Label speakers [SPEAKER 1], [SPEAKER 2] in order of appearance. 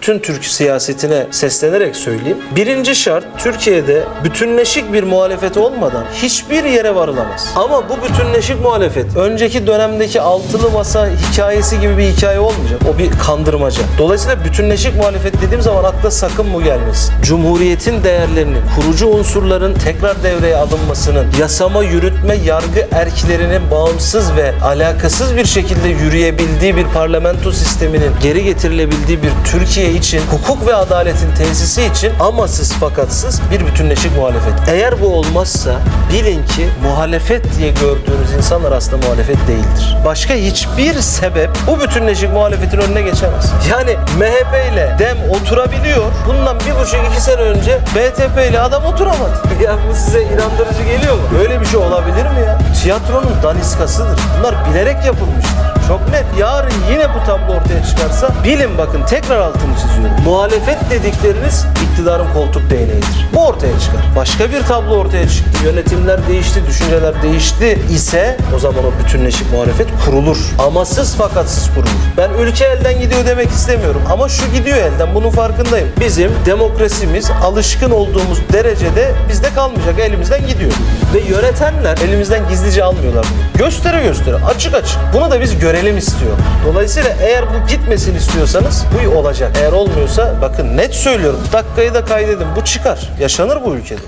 [SPEAKER 1] bütün Türk siyasetine seslenerek söyleyeyim. Birinci şart Türkiye'de bütünleşik bir muhalefet olmadan hiçbir yere varılamaz. Ama bu bütünleşik muhalefet önceki dönemdeki altılı masa hikayesi gibi bir hikaye olmayacak. O bir kandırmaca. Dolayısıyla bütünleşik muhalefet dediğim zaman akla sakın bu gelmesin. Cumhuriyetin değerlerinin, kurucu unsurların tekrar devreye alınmasının, yasama, yürütme, yargı erklerinin bağımsız ve alakasız bir şekilde yürüyebildiği bir parlamento sisteminin geri getirilebildiği bir Türkiye için, hukuk ve adaletin tesisi için amasız fakatsız bir bütünleşik muhalefet. Eğer bu olmazsa bilin ki muhalefet diye gördüğünüz insanlar aslında muhalefet değildir. Başka hiçbir sebep bu bütünleşik muhalefetin önüne geçemez. Yani MHP ile DEM oturabiliyor. Bundan bir buçuk iki sene önce BTP ile adam oturamadı. Ya bu size inandırıcı geliyor mu? Böyle bir şey olabilir mi ya? Tiyatronun daniskasıdır. Bunlar bilerek yapılmıştır. Çok net. Yarın yine bu tablo ortaya çıkarsa bilin bakın tekrar altını çiziyorum. Muhalefet dedikleriniz iktidarın koltuk değneğidir. Bu ortaya çıkar. Başka bir tablo ortaya çıktı. Yönetimler değişti, düşünceler değişti ise o zaman o bütünleşik muhalefet kurulur. Amasız fakatsız kurulur. Ben ülke elden gidiyor demek istemiyorum ama şu gidiyor elden bunun farkındayım. Bizim demokrasimiz alışkın olduğumuz derecede bizde kalmayacak elimizden gidiyor. Ve yönetenler elimizden gizlice almıyorlar bunu. Göstere göstere açık açık. Bunu da biz görelim istiyor. Dolayısıyla eğer bu gitmesin istiyorsanız bu olacak. Eğer olmuyorsa bakın net söylüyorum dakikayı da kaydedin bu çıkar. Yaşanır bu ülkede.